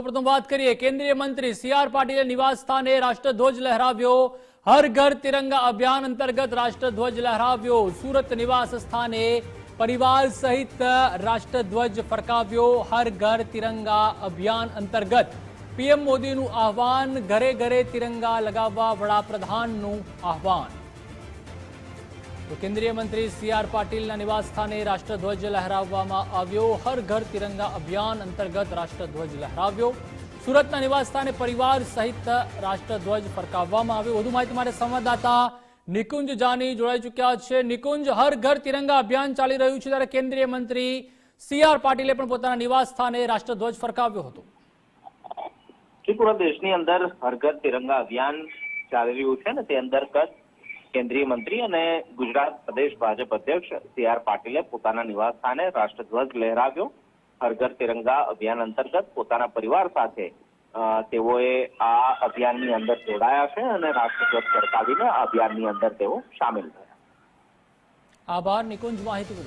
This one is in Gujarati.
પ્રથમ વાત કરીએ, કેન્દ્રીય મંત્રી સી આર પાટીલે નિવાસ સ્થાને રાષ્ટ્રધ્વજ લહેરાવ્યો. હર ઘર તિરંગા અભિયાન અંતર્ગત રાષ્ટ્રધ્વજ લહેરાવ્યો. સુરત નિવાસ સ્થાને પરિવાર સહિત રાષ્ટ્રધ્વજ ફરકાવ્યો. હર ઘર તિરંગા અભિયાન અંતર્ગત પીએમ મોદીનું આહવાન, ઘરે ઘરે તિરંગા લગાવવા વડાપ્રધાનનું આહવાન. તો કેન્દ્રીય મંત્રી સી આર પાટીલના નિવાસ સ્થાને રાષ્ટ્રધ્વજ લહેરાવવામાં આવ્યો. હર ઘર તિરંગા અભિયાન અંતર્ગત રાષ્ટ્રધ્વજ લહેરાવ્યો. સુરતના નિવાસ સ્થાને પરિવાર સહિત રાષ્ટ્રધ્વજ ફરકાવવામાં આવ્યો. વધુ માહિતી માટે સંવાદદાતા નિકુંજ જાની જોડાઈ ચૂક્યા છે. નિકુંજ, હર ઘર તિરંગા અભિયાન ચાલી રહ્યું છે ત્યારે કેન્દ્રીય મંત્રી સી આર પાટીલે પણ પોતાના નિવાસ સ્થાને રાષ્ટ્રધ્વજ ફરકાવ્યો હતો. ત્રિપુરા દેશની અંદર હર ઘર તિરંગા અભિયાન ચાલી રહ્યું છે ને તે અંતર્ગત કેન્દ્રીય મંત્રી અને ગુજરાત પ્રદેશ ભાજપ અધ્યક્ષ સી આર પાટીલે પોતાના નિવાસ સ્થાને રાષ્ટ્રધ્વજ લહેરાવ્યો. હરઘર તિરંગા અભિયાન અંતર્ગત પોતાના પરિવાર સાથે તેઓએ આ અભિયાનની અંદર જોડાયા છે અને રાષ્ટ્રધ્વજ ફરકાવીને આ અભિયાનની અંદર તેઓ સામેલ થયા. આભાર, નિકુંજ માહિતી